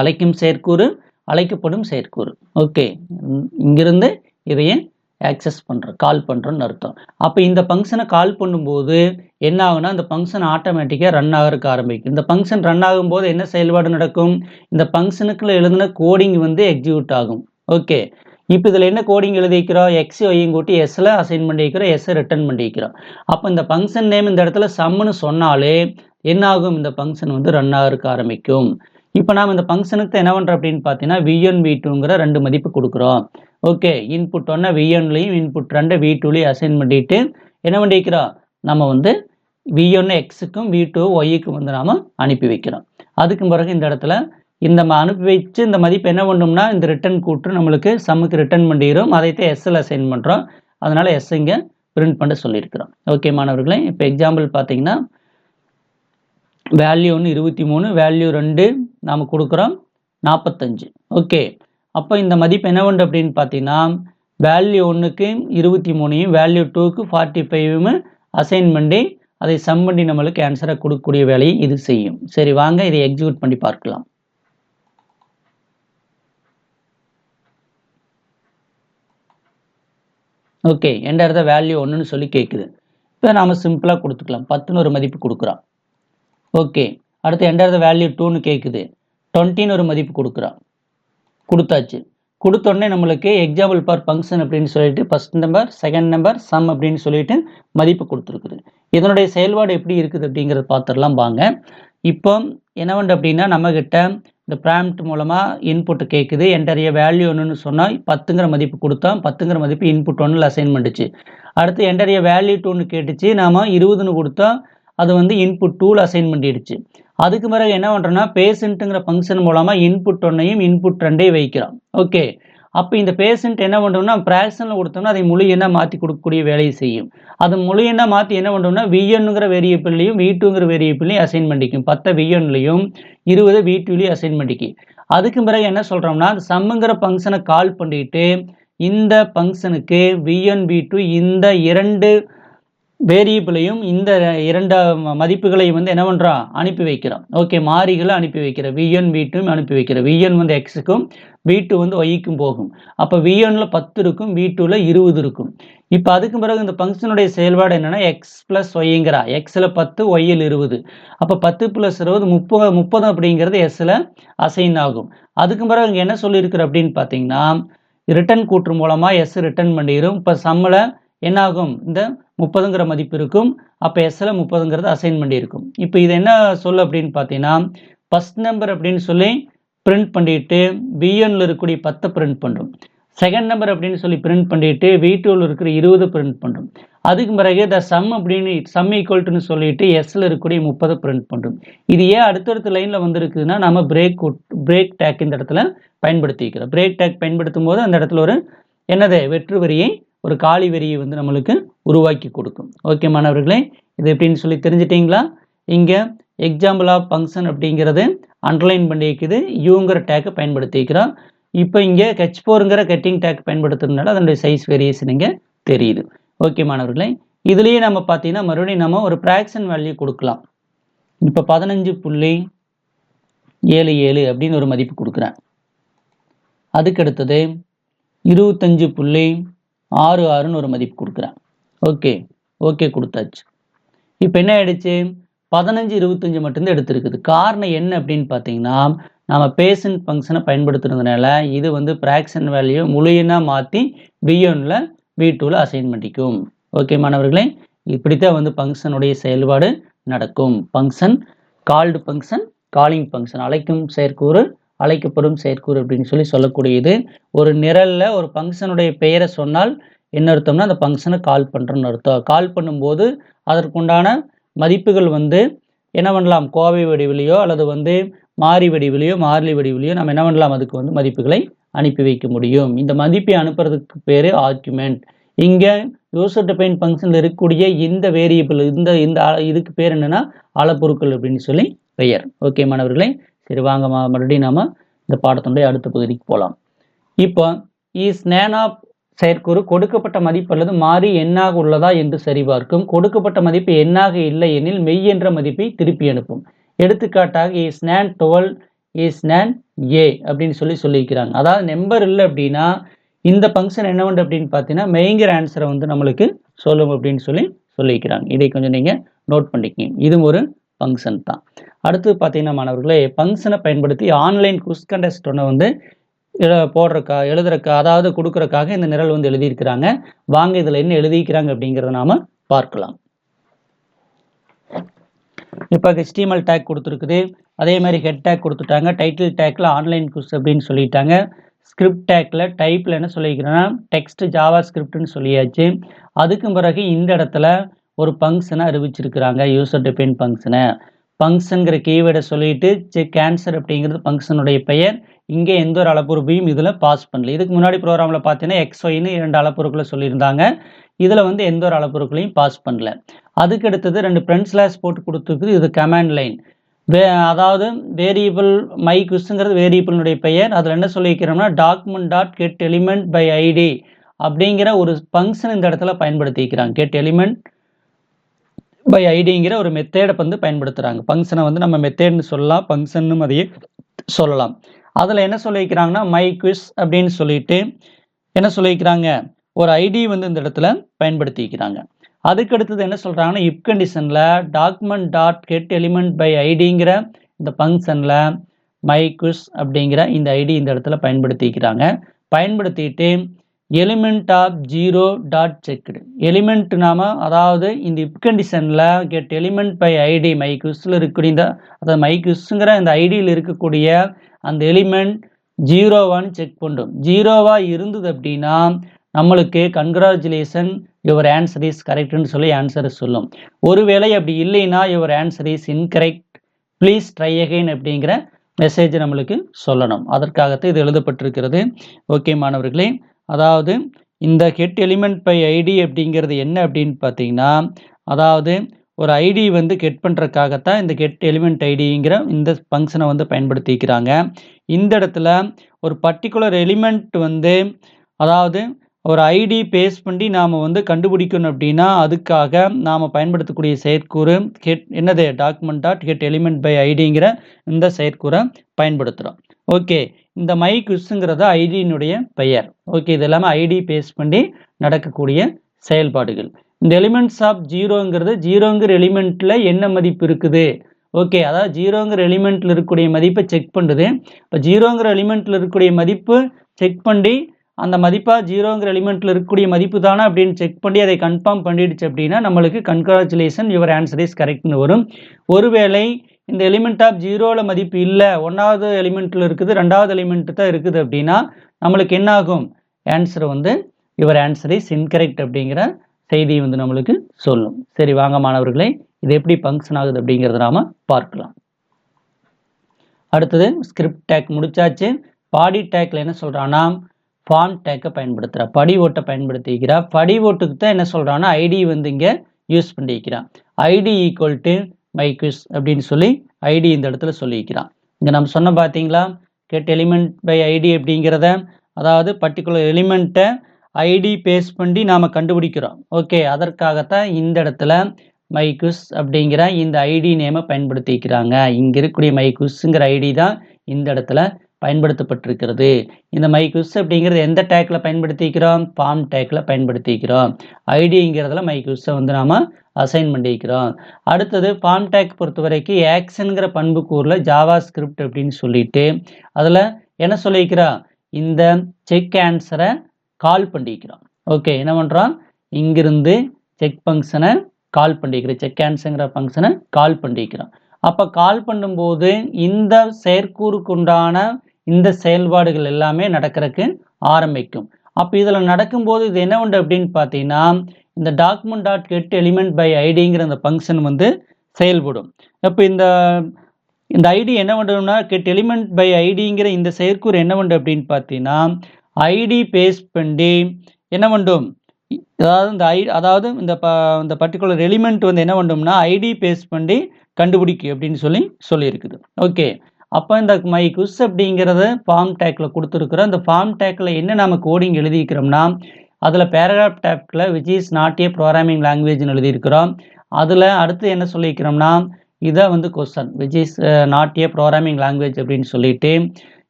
Speaker 1: அழைக்கும் செயற்கூறு அழைக்கப்படும் செயற்கூறு. ஓகே இங்கிருந்து இதையே ஆக்சஸ் பண்ணுறோம் கால் பண்ணுறோன்னு அர்த்தம். அப்போ இந்த ஃபங்க்ஷனை கால் பண்ணும்போது என்ன ஆகுனா இந்த ஃபங்க்ஷன் ஆட்டோமேட்டிக்காக ரன் ஆகிறதுக்கு ஆரம்பிக்கும். இந்த ஃபங்க்ஷன் ரன் ஆகும்போது என்ன செயல்பாடு நடக்கும்? இந்த ஃபங்க்ஷனுக்குள்ள எழுதின கோடிங் வந்து எக்ஸிக்யூட் ஆகும். ஓகே இப்போ இதில் என்ன கோடிங் எழுதிக்கிறோம் எக்ஸ் ஒய்யும் கூட்டி எஸ்ஸில் அசைன் பண்ணிக்கிறோம் எஸ்ஸை ரிட்டர்ன் பண்ணிக்கிறோம் அப்போ இந்த ஃபங்க்ஷன் நேம் இந்த இடத்துல சம்முன்னு சொன்னாலே என்ன ஆகும்? இந்த ஃபங்க்ஷன் வந்து ரன் ஆகிறதுக்கு ஆரம்பிக்கும். இப்போ நாம் இந்த ஃபங்க்ஷனுக்கு என்ன பண்ணுறோம் அப்படின்னு பார்த்தீங்கன்னா விஎன் வி டூங்கிற ரெண்டு மதிப்பு கொடுக்குறோம். ஓகே இன்புட் ஒன்று விஎன்லேயும் இன்புட் ரெண்டு வி டூலையும் அசைன் பண்ணிட்டு என்ன பண்ணிக்கிறோம்? நம்ம வந்து வி ஒன்று எக்ஸுக்கும் வி டூ ஒய்க்கும் வந்து நாம் அனுப்பி வைக்கிறோம். அதுக்கு பிறகு இந்த இடத்துல இந்த அனுப்பி வச்சு இந்த மதிப்பு என்ன பண்ணோம்னா இந்த ரிட்டர்ன் கூட்டு நம்மளுக்கு சம்முக்கு ரிட்டர்ன் பண்ணிடுறோம் அதைத்தான் எஸ்எல் அசைன் பண்ணுறோம் அதனால் எஸ் இங்கே பிரிண்ட் பண்ண சொல்லியிருக்கிறோம். ஓகே மாணவர்களே இப்போ எக்ஸாம்பிள் பார்த்தீங்கன்னா வேல்யூ ஒன்று இருபத்தி மூணு வேல்யூ ரெண்டு நாம் கொடுக்குறோம் நாற்பத்தஞ்சு ஓகே அப்போ இந்த மதிப்பு என்ன அப்படின்னு பார்த்தீங்கன்னா வேல்யூ ஒன்றுக்கு இருபத்தி மூணையும் வேல்யூ டூக்கு ஃபார்ட்டி ஃபைவும் அசைன் பண்ணி அதை சம் பண்ணி நம்மளுக்கு ஆன்சரை கொடுக்கக்கூடிய வேலையை இது செய்யும். சரி வாங்க இதை எக்ஸிக்யூட் பண்ணி பார்க்கலாம். ஓகே என்டர் இடத்த வேல்யூ ஒன்றுன்னு சொல்லி கேட்குது இப்போ நாம் சிம்பிளாக கொடுத்துக்கலாம். பத்துன்னு ஒரு மதிப்பு கொடுக்குறான். ஓகே அடுத்து என்டர் வேல்யூ டூன்னு கேட்குது டுவெண்ட்டின்னு ஒரு மதிப்பு கொடுக்குறான். கொடுத்தாச்சு. கொடுத்தோடனே நம்மளுக்கு எக்ஸாம்பிள் பார் ஃபங்க்ஷன் அப்படின்னு சொல்லிட்டு first number second number sum அப்படின்னு சொல்லிட்டு மதிப்பு கொடுத்துருக்குது. இதனுடைய செயல்பாடு எப்படி இருக்குது அப்படிங்கிறத பார்த்துடலாம் வாங்க. இப்போ என்ன வந்து அப்படின்னா நம்மக்கிட்ட இந்த ப்ராம்ப்ட் மூலமாக இன்புட் கேட்குது என்டரிய வேல்யூ ஒன்றுன்னு சொன்னால் பத்துங்கிற மதிப்பு கொடுத்தோம். பத்துங்கிற மதிப்பு இன்புட் ஒன்றில் அசைன் பண்ணிச்சு. அடுத்து என்டரிய வேல்யூ டூன்னு கேட்டுச்சு. நாம் இருபதுன்னு கொடுத்தா அது வந்து இன்புட் டூவில் அசைன் பண்ணிடுச்சு. அதுக்கு பிறகு என்ன பண்ணுறோன்னா பேஷண்ட்டுங்கிற ஃபங்க்ஷன் மூலமாக இன்புட் ஒன்றையும் இன்புட் ரெண்டையும் வைக்கிறோம். ஓகே அப்போ இந்த பேஷண்ட் என்ன பண்ணுறோம்னா ப்ராக்ஷனில் கொடுத்தோம்னா அதை முழு எண்ணாக மாற்றி கொடுக்கக்கூடிய வேலையை செய்யும். அது முழு எண்ணாக மாற்றி என்ன பண்ணுறோம்னா விஎன்னுங்கிற வேரியபிள்லையும் வி டூங்கிற வேரியபிள்லையும் அசைன் பண்ணிக்கும். பத்தை விஎன்லையும் இருபது வி டூலையும் அசைன் பண்ணிக்கு அதுக்கு பிறகு என்ன சொல்கிறோம்னா அந்த சம்முங்கிற ஃபங்க்ஷனை கால் பண்ணிட்டு இந்த ஃபங்க்ஷனுக்கு விஎன் வி டூ இந்த இரண்டு வேரியபிளையும் இந்த இரண்டு மதிப்புகளையும் வந்து என்ன பண்ணுறோம் அனுப்பி வைக்கிறோம் ஓகே மாறிகளை அனுப்பி வைக்கிறேன் விஎன் வி அனுப்பி வைக்கிற. விஎன் வந்து எக்ஸுக்கும் வி டூ வந்து ஒய்க்கும் போகும். அப்போ விஎன்ல பத்து இருக்கும் வி டூவில் இருபது இருக்கும். இப்போ அதுக்கு பிறகு இந்த ஃபங்க்ஷனுடைய செயல்பாடு என்னென்னா எக்ஸ் ப்ளஸ் ஒய்ங்கிறா எக்ஸில் பத்து ஒய்யில் இருபது. அப்போ பத்து ப்ளஸ் இருபது முப்பது முப்பது அப்படிங்கிறது எஸ்ஸில் அசைன் ஆகும். அதுக்கு பிறகு இங்கே என்ன சொல்லியிருக்கிற அப்படின்னு பார்த்தீங்கன்னா ரிட்டர்ன் கூற்று மூலமாக எஸ் ரிட்டர்ன் பண்ணிடும் இப்போ சம்மில் என்னாகும்? இந்த முப்பதுங்கிற மதிப்பு இருக்கும். அப்போ எஸ்ஸில் முப்பதுங்கிறது அசைன் பண்ணியிருக்கும். இப்போ இது என்ன சொல்லு அப்படின்னு பார்த்தீங்கன்னா ஃபஸ்ட் நம்பர் அப்படின்னு சொல்லி பிரிண்ட் பண்ணிட்டு பிஎன்ல இருக்கக்கூடிய பத்தை பிரிண்ட் பண்ணுறோம் செகண்ட் நம்பர் அப்படின்னு சொல்லி பிரிண்ட் பண்ணிட்டு வி டூவில் இருக்கிற இருபது பிரிண்ட் பண்ணுறோம் அதுக்கு பிறகு த சம் அப்படின்னு சம் ஈக்குவல்ட்டுன்னு சொல்லிட்டு எஸ்ல இருக்கக்கூடிய முப்பதை பிரிண்ட் பண்ணுறோம் இது ஏன் அடுத்தடுத்த லைனில் வந்திருக்குதுன்னா நம்ம பிரேக் பிரேக் டேக் இந்த இடத்துல பயன்படுத்திக்கிறோம். பிரேக் டேக் பயன்படுத்தும் போது அந்த இடத்துல ஒரு என்னது வெற்று வரியை ஒரு காலி வெறியை வந்து நம்மளுக்கு உருவாக்கி கொடுக்கும். ஓகே மாணவர்களே இது எப்படின்னு சொல்லி தெரிஞ்சிட்டிங்களா? இங்கே எக்ஸாம்பிள் ஆஃப் ஃபங்க்ஷன் அப்படிங்கிறது அண்டர்லைன் பண்ணியிருக்குது. யூங்கிற டேக்கை பயன்படுத்திக்கிறோம் இப்போ இங்கே ஹெச் ஃபோருங்கிற கட்டிங் டேக் பயன்படுத்துறதுனால அதனுடைய சைஸ் வேரியேஷன் இங்கே தெரியுது. ஓகே மாணவர்களே இதுலேயே நம்ம பார்த்தீங்கன்னா மறுபடியும் நம்ம ஒரு ப்ராக்ஷன் வேல்யூ கொடுக்கலாம். இப்போ பதினஞ்சு புள்ளி ஏழு ஏழு அப்படின்னு ஒரு மதிப்பு கொடுக்குறேன். அதுக்கு அடுத்தது இருபத்தஞ்சு புள்ளி ஆறு ஆறுன்னு ஒரு மதிப்பு கொடுக்குறேன். ஓகே ஓகே கொடுத்தாச்சு. இப்போ என்ன ஆயிடுச்சு? பதினஞ்சு இருபத்தஞ்சு மட்டும்தான் எடுத்திருக்குது. காரணம் என்ன அப்படின்னு பார்த்தீங்கன்னா நம்ம பேஷண்ட் ஃபங்க்ஷனை பயன்படுத்துறதுனால இது வந்து ப்ராக்ஷன் வேல்யூ முழுயினாக மாற்றி பிஎன்ல பி டூவில் அசைன் பண்ணிக்கும். ஓகே மாணவர்களே இப்படித்தான் வந்து ஃபங்க்ஷனுடைய செயல்பாடு நடக்கும். Function called function calling function அழைக்கும் செயற்கூறு அழைக்கப்படும் செயற்கூறு அப்படின்னு சொல்லி சொல்லக்கூடியது. ஒரு நிரலில் ஒரு ஃபங்க்ஷனுடைய பெயரை சொன்னால் என்ன அர்த்தம்னா அந்த ஃபங்க்ஷனை கால் பண்ணுறோன்னு அர்த்தம். கால் பண்ணும்போது அதற்குண்டான மதிப்புகள் வந்து என்ன பண்ணலாம்? கோவை வடிவிலையோ அல்லது வந்து மாறி வடிவிலையோ மாறிலி வடிவிலையோ நம்ம என்ன பண்ணலாம்? அதுக்கு வந்து மதிப்புகளை அனுப்பி வைக்க முடியும். இந்த மதிப்பை அனுப்புறதுக்கு பேர் ஆர்குமெண்ட் இங்கே யூசர் டிஃபைன் ஃபங்க்ஷனில் இருக்கக்கூடிய இந்த வேரியபிள் இந்த இந்த இதுக்கு பேர் என்னென்னா அளப்பொருட்கள் அப்படின்னு சொல்லி பெயர். ஓகே மாணவர்களே சரி வாங்க மறுபடியும் நாம இந்த பாடத்தினுடைய அடுத்த பகுதிக்கு போகலாம் இப்போ இஸ் நேன் செயற்கூறு கொடுக்கப்பட்ட மதிப்பு அல்லது மாறி எண்ணாக உள்ளதா என்று சரிபார்க்கும். கொடுக்கப்பட்ட மதிப்பு எண்ணாக இல்லை எனில் மெய் என்ற மதிப்பை திருப்பி அனுப்பும். எடுத்துக்காட்டாக is NaN twelve is NaN a அப்படின்னு சொல்லி சொல்லியிருக்கிறாங்க. அதாவது நம்பர் இல்லை அப்படின்னா இந்த ஃபங்க்ஷன் என்ன அப்படின்னு பார்த்தீங்கன்னா மெய்ங்கிற ஆன்சரை வந்து நம்மளுக்கு சொல்லும் அப்படின்னு சொல்லி சொல்லியிருக்கிறாங்க. இதை கொஞ்சம் நீங்கள் நோட் பண்ணிக்கங்க. இதுவும் ஒரு ஃபங்க்ஷன் தான். அடுத்து பார்த்தீங்கன்னா மாணவர்களே ஃபங்க்ஷனை பயன்படுத்தி ஆன்லைன் குஸ் கண்டஸ்ட் ஒன்று வந்து போடுறக்கா எழுதுறக்கா அதாவது கொடுக்குறக்காக இந்த நிரல் வந்து எழுதியிருக்கிறாங்க. வாங்க இதில் என்ன எழுதியிருக்கிறாங்க அப்படிங்கிறத நாம பார்க்கலாம். இப்போ ஹெச்டிஎம்எல் டேக் கொடுத்துருக்குது. அதே மாதிரி ஹெட் டேக் கொடுத்துட்டாங்க. டைட்டில் டேக்கில் ஆன்லைன் குஸ் அப்படின்னு சொல்லிட்டாங்க. ஸ்கிரிப்ட் டேக்கில் டைப்பில் என்ன சொல்லியிருக்கிறேன்னா டெக்ஸ்ட் ஜாவா ஸ்கிரிப்ட்னு சொல்லியாச்சு. அதுக்கும் பிறகு இந்த இடத்துல ஒரு ஃபங்க்ஷனை அறிவிச்சிருக்கிறாங்க யூசர் டிஃபைன் ஃபங்க்ஷனை ஃபங்க்ஷனுங்கிற கீவேர்டை சொல்லிட்டு செக் கேன்சர் அப்படிங்கிறது ஃபங்க்ஷனுடைய பெயர். இங்கே எந்த ஒரு அளப்புறுப்பையும் இதில் பாஸ் பண்ணல. இதுக்கு முன்னாடி ப்ரோக்ராமில் பார்த்தீங்கன்னா எக்ஸ் ஒய்னு இரண்டு அளப்புருக்களை சொல்லியிருந்தாங்க. இதில் வந்து எந்த ஒரு அளப்புருக்களையும் பாஸ் பண்ணல. அதுக்கு அடுத்தது ரெண்டு ஃப்ரண்ட் ஸ்லாஷ் போட்டு கொடுத்துருக்குது இது கமாண்ட் லைன் வே அதாவது வேரியபிள் மை குஸ்ங்கிறது வேரியபிளினுடைய பெயர். அதில் என்ன சொல்லியிருக்கிறோம்னா document dot get element by ID அப்படிங்கிற ஒரு ஃபங்க்ஷன் இந்த இடத்துல பயன்படுத்திக்கிறாங்க. கெட் எலிமெண்ட் பை ஐடிங்கிற ஒரு மெத்தேடை வந்து பயன்படுத்துகிறாங்க ஃபங்க்ஷனை வந்து நம்ம மெத்தேட்னு சொல்லலாம். ஃபங்க்ஷன்னு அதையே சொல்லலாம். அதில் என்ன சொல்லியிருக்கிறாங்கன்னா மை குவிஸ் அப்படின்னு சொல்லிட்டு என்ன சொல்லியிருக்கிறாங்க? ஒரு ஐடி வந்து இந்த இடத்துல பயன்படுத்திக்கிறாங்க அதுக்கு அடுத்தது என்ன சொல்கிறாங்கன்னா இப் கண்டிஷனில் document dot get element by ஐடிங்கிற இந்த ஃபங்க்ஷனில் மை அப்படிங்கிற இந்த ஐடி இந்த இடத்துல பயன்படுத்திக்கிறாங்க பயன்படுத்திட்டு element of zero dot checked element நாம அதாவது இந்த இப் கண்டிஷனில் கெட் எலிமெண்ட் பை ஐடி மைக்யூஸில் இருக்கக்கூடிய இந்த அதாவது மைக்யூஸுங்கிற இந்த ஐடியில் இருக்கக்கூடிய அந்த எலிமெண்ட் ஜீரோவான்னு செக் பண்ணும். ஜீரோவாக இருந்தது அப்படின்னா நம்மளுக்கு கங்க்ராச்சுலேஷன் யுவர் ஆன்சர் இஸ் கரெக்டுன்னு சொல்லி ஆன்சரை சொல்லும். ஒருவேளை அப்படி இல்லைன்னா your answer is incorrect please try again அப்படிங்கிற மெசேஜ் நம்மளுக்கு சொல்லணும். அதற்காகத்தான் இது எழுதப்பட்டிருக்கிறது. ஓகே மாணவர்களே அதாவது இந்த கெட் எலிமெண்ட் பை ஐடி அப்படிங்கிறது என்ன அப்படின்னு பார்த்தீங்கன்னா அதாவது ஒரு ஐடி வந்து கெட் பண்ணுறக்காகத்தான் இந்த கெட் எலிமெண்ட் ஐடிங்கிற இந்த ஃபங்க்ஷனை வந்து பயன்படுத்திக்கிறாங்க. இந்த இடத்துல ஒரு பர்டிகுலர் எலிமெண்ட் வந்து அதாவது ஒரு ஐடி பேஸ் பண்ணி நாம் வந்து கண்டுபிடிக்கணும் அப்படின்னா அதுக்காக நாம் பயன்படுத்தக்கூடிய செயற்கூறு கெட் என்னது? Document dot get element by ஐடிங்கிற இந்த செயற்கூறை பயன்படுத்துகிறோம் ஓகே இந்த மை குஸ்ஸுங்கிறத ஐடியினுடைய பெயர். ஓகே இது எல்லாமே ஐடி பேஸ் பண்ணி நடக்கக்கூடிய செயல்பாடுகள். இந்த எலிமெண்ட்ஸ் ஆஃப் ஜீரோங்கிறது ஜீரோங்கிற எலிமெண்ட்டில் என்ன மதிப்பு இருக்குது? ஓகே அதாவது ஜீரோங்கிற எலிமெண்ட்டில் இருக்கக்கூடிய மதிப்பை செக் பண்ணுது. இப்போ ஜீரோங்கிற எலிமெண்ட்டில் இருக்கக்கூடிய மதிப்பு செக் பண்ணி அந்த மதிப்பாக ஜீரோங்கிற எலிமெண்ட்டில் இருக்கக்கூடிய மதிப்பு தானே அப்படின்னு செக் பண்ணி அதை கன்ஃபார்ம் பண்ணிடுச்சு அப்படின்னா நம்மளுக்கு கன்கிராச்சுலேஷன் யுவர் ஆன்சர் இஸ் கரெக்ட்னு வரும். ஒருவேளை இந்த எலிமெண்ட் ஆஃப் ஜீரோவில் மதிப்பு இல்லை ஒன்றாவது எலிமெண்ட்டில் இருக்குது ரெண்டாவது எலிமெண்ட்டு தான் இருக்குது அப்படின்னா நம்மளுக்கு என்ன ஆகும் ஆன்சர் வந்து யுவர் ஆன்சர் இஸ் இன்கரெக்ட் அப்படிங்கிற செய்தி வந்து நம்மளுக்கு சொல்லும். சரி வாங்க மாணவர்களே இது எப்படி ஃபங்க்ஷன் ஆகுது அப்படிங்கிறத நாம பார்க்கலாம். அடுத்தது ஸ்கிரிப்ட் டேக் முடிச்சாச்சு. பாடி டேக்ல என்ன சொல்றான்னா ஃபார்ம் டேக்கை பயன்படுத்துகிறா படி ஓட்டை பயன்படுத்திக்கிறா. படி ஓட்டுக்கு தான் என்ன சொல்கிறான்னா ஐடி வந்து இங்கே யூஸ் பண்ணிக்கிறான் ஐடி ஈக்குவல் டு மைக்யூஸ் அப்படின்னு சொல்லி ஐடி இந்த இடத்துல சொல்லிக்கிறான். இங்கே நம்ம சொன்ன பார்த்தீங்களா கெட் எலிமெண்ட் பை ஐடி அப்படிங்கிறத அதாவது பர்டிகுலர் எலிமெண்ட்டை ஐடி பேஸ் பண்ணி நாம் கண்டுபிடிக்கிறோம். ஓகே அதற்காகத்தான் இந்த இடத்துல மைக்குஸ் அப்படிங்கிற இந்த ஐடி நேமை பயன்படுத்திக்கிறாங்க. இங்கே இருக்கக்கூடிய மைகுஸ்ங்கிற ஐடி தான் இந்த இடத்துல பயன்படுத்தப்பட்டிருக்கிறது. இந்த மைக்குஸ் அப்படிங்கிறது எந்த டேக்கில் பயன்படுத்திக்கிறோம்? ஃபார்ம் டேக்கில் பயன்படுத்திக்கிறோம். ஐடிங்கிறதுல மைக்குஸை வந்து நாம் அசைன் பண்ணிக்கிறோம். அடுத்தது ஃபார்ம் டேக் பொறுத்த வரைக்கும் ஆக்ஷனுங்கிற பண்புக்கூறில் ஜாவா ஸ்கிரிப்ட் அப்படின்னு சொல்லிட்டு அதில் என்ன சொல்லிக்கிறோம் இந்த செக் ஆன்சரை கால் பண்ணிக்கிறோம். ஓகே என்ன பண்ணுறோம் இங்கிருந்து செக் ஃபங்க்ஷனை கால் பண்ணிக்கிறோம். செக் ஆன்சருங்கிற ஃபங்க்ஷனை கால் பண்ணிக்கிறோம். அப்போ கால் பண்ணும்போது இந்த செயற்கூறுக்கு உண்டான இந்த செயல்பாடுகள் எல்லாமே நடக்கிறதுக்கு ஆரம்பிக்கும். அப்போ இதில் நடக்கும்போது இது என்ன உண்டு அப்படின்னு பார்த்தீங்கன்னா இந்த document dot get element by ஐடிங்கிற அந்த ஃபங்க்ஷன் வந்து செயல்படும். இப்போ இந்த இந்த ஐடி என்ன பண்ணுறோம்னா கெட் எலிமெண்ட் பை ஐடிங்கிற இந்த செயற்கூறு என்ன பண்ணும் அப்படின்னு பார்த்தீங்கன்னா ஐடி பேஸ் பண்ணி என்ன பண்ணும் அதாவது இந்த ஐ அதாவது இந்த ப இந்த பர்டிகுலர் எலிமெண்ட் வந்து என்ன பண்ணும்னா ஐடி பேஸ் பண்ணி கண்டுபிடிக்கும் அப்படின்னு சொல்லி சொல்லியிருக்குது. ஓகே அப்போ இந்த மை குஸ் அப்படிங்கிறத ஃபார்ம் டேக்கில் கொடுத்துருக்குறோம். அந்த ஃபார்ம் டேக்கில் என்ன நம்ம கோடிங் எழுதிக்கிறோம்னா அதில் paragraph tackle which is not a programming லாங்குவேஜ்னு எழுதியிருக்கிறோம். அதில் அடுத்து என்ன சொல்லியிருக்கிறோம்னா இதான் வந்து question which is not a programming language அப்படின்னு சொல்லிட்டு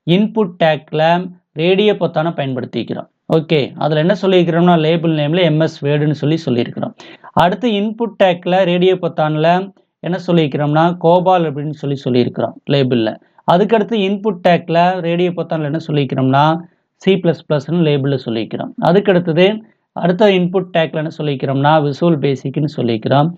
Speaker 1: இன்புட் டேக்கில் ரேடியோ பொத்தானை பயன்படுத்திக்கிறோம் ஓகே அதில் என்ன சொல்லியிருக்கிறோம்னா லேபிள் நேமில் எம்எஸ் வேர்டுன்னு சொல்லி சொல்லியிருக்கிறோம். அடுத்து இன்புட் டேக்கில் ரேடியோ பொத்தானில் என்ன சொல்லியிருக்கிறோம்னா கோபால் அப்படின்னு சொல்லி சொல்லியிருக்கிறோம் லேபிளில் அதுக்கடுத்து இன்புட் டேக்கில் ரேடியோ பொத்தானில் என்ன சொல்லியிருக்கிறோம்னா சி ப்ளஸ் ப்ளஸ்னு லேபிளில் சொல்லியிருக்கிறோம். அதுக்கடுத்தது அடுத்த இன்புட் டேக்கில் என்ன சொல்லியிருக்கிறோம்னா விசுவல் பேசிக்னு சொல்லியிருக்கிறோம்.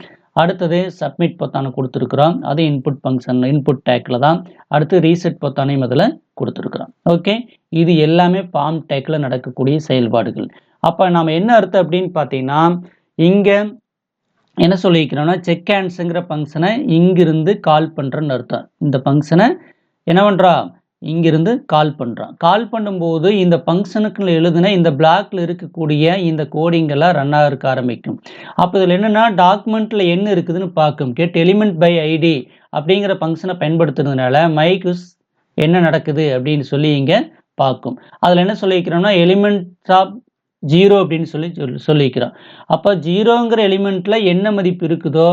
Speaker 1: அடுத்தது சப்மிட் பொத்தானை கொடுத்துருக்குறோம். அது இன்புட் ஃபங்க்ஷன் இன்புட் டேக்கில் தான். அடுத்து ரீசெட் பொத்தானையும் அதில் கொடுத்துருக்குறோம். ஓகே இது எல்லாமே ஃபார்ம் டேக்கில் நடக்கக்கூடிய செயல்பாடுகள். அப்போ நாம் என்ன அர்த்தம் அப்படின்னு பார்த்தீங்கன்னா இங்கே என்ன சொல்லியிருக்கிறோம்னா செக் ஹேண்ட்ஸுங்கிற ஃபங்க்ஷனை இங்கிருந்து கால் பண்ணுறேன்னு அர்த்தம். இந்த ஃபங்க்ஷனை என்ன பண்ணுறா இங்கிருந்து கால் பண்ணுறான் கால் பண்ணும்போது இந்த ஃபங்க்ஷனுக்குள்ள எழுதின இந்த பிளாக்ல இருக்கக்கூடிய இந்த கோடிங்கெல்லாம் ரன் ஆகிறதுக்கு ஆரம்பிக்கும். அப்போ இதில் என்னென்னா டாக்குமெண்ட்டில் என்ன இருக்குதுன்னு பார்க்கும். கெட் எலிமெண்ட் பை ஐடி அப்படிங்கிற ஃபங்க்ஷனை பயன்படுத்துறதுனால மைக்குஸ் என்ன நடக்குது அப்படின்னு சொல்லி இங்கே பார்க்கும். அதில் என்ன சொல்லியிருக்கிறோம்னா எலிமெண்ட்ஸ் ஆஃப் ஜீரோ அப்படின்னு சொல்லி சொல்லி சொல்லிக்கிறோம் அப்போ ஜீரோங்கிற எலிமெண்ட்டில் என்ன மதிப்பு இருக்குதோ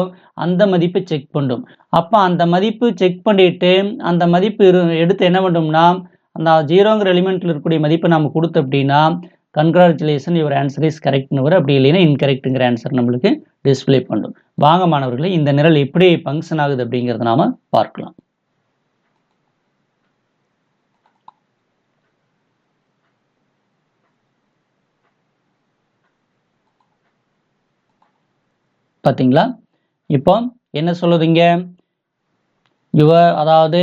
Speaker 1: அந்த மதிப்பை செக் பண்ணும். அப்போ அந்த மதிப்பு செக் பண்ணிட்டு அந்த மதிப்பு இரு எடுத்து என்ன பண்ணும்னா அந்த ஜீரோங்கிற எலிமெண்ட்டில் இருக்கக்கூடிய மதிப்பை நம்ம கொடுத்து அப்படின்னா கன்க்ராச்சுலேஷன் யுவர் ஆன்சர் இஸ் கரெக்ட்னு வரும் அப்படி இல்லைன்னா இன்கரெக்ட்டுங்கிற ஆன்சர் நம்மளுக்கு டிஸ்பிளே பண்ணும். வாங்க மாணவர்களே இந்த நிரல் எப்படி ஃபங்க்ஷன் ஆகுது அப்படிங்கிறத நாம் பார்க்கலாம். பார்த்தீங்களா இப்போ என்ன சொல்லுதுங்க யுவர் அதாவது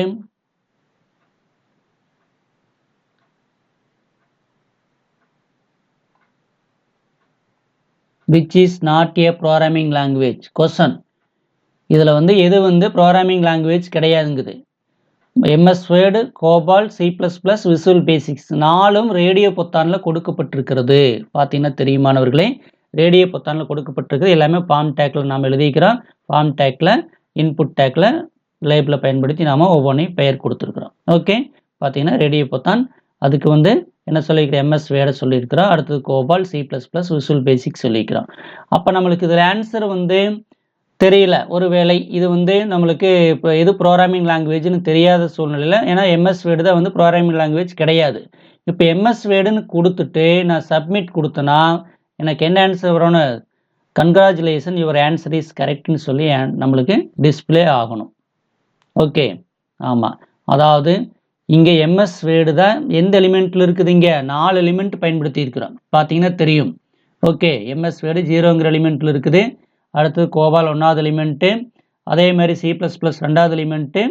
Speaker 1: which is not a programming language question இதில் வந்து எது வந்து programming language கிடையாதுங்குது. MS word COBOL C plus plus visual basics நாலும் ரேடியோ பொத்தானில் கொடுக்கப்பட்டிருக்கிறது. பார்த்தீங்கன்னா தெரியுமானவர்களே? ரேடியோ பொத்தானில் கொடுக்கப்பட்டிருக்குது. எல்லாமே ஃபார்ம் டேக்கில் நாம் எழுதிக்கிறோம். ஃபார்ம் டேக்கில் இன்புட் டேக்கில் லேபிளை பயன்படுத்தி நாம் ஒவ்வொன்றையும் பெயர் கொடுத்துருக்குறோம். ஓகே பார்த்தீங்கன்னா ரேடியோ பொத்தான். அதுக்கு வந்து என்ன சொல்லியிருக்கிறோம் எம்எஸ் வேட சொல்லியிருக்கிறோம். அடுத்தது COBOL C plus plus visual basic சொல்லியிருக்கிறோம். அப்போ நம்மளுக்கு இதில் ஆன்சர் வந்து தெரியல. ஒரு வேலை இது வந்து நம்மளுக்கு இப்போ எது ப்ரோக்ராமிங் லாங்குவேஜ்னு தெரியாத சூழ்நிலையில் ஏன்னா எம்எஸ் வேர்டு தான் வந்து ப்ரோக்ராமிங் லாங்குவேஜ் கிடையாது. இப்போ எம்எஸ் வேர்டுன்னு கொடுத்துட்டு நான் சப்மிட் கொடுத்தேன்னா எனக்கு என்ன ஆன்சர் வரும்னு கன்க்ராச்சுலேஷன் யுவர் ஆன்சர் இஸ் கரெக்ட்னு சொல்லி நம்மளுக்கு டிஸ்பிளே ஆகணும். ஓகே ஆமாம் அதாவது இங்கே எம்எஸ் வேர்டு தான் எந்த எலிமெண்ட்டில் இருக்குது இங்கே? நாலு எலிமெண்ட் பயன்படுத்தி இருக்கிறோம். பார்த்தீங்கன்னா தெரியும். ஓகே எம்எஸ் வேர்டு ஜீரோங்கிற எலிமெண்ட்டில் இருக்குது. அடுத்து கோபால் ஒன்றாவது எலிமெண்ட்டு அதே மாதிரி சி ப்ளஸ் ப்ளஸ் ரெண்டாவது எலிமெண்ட்டு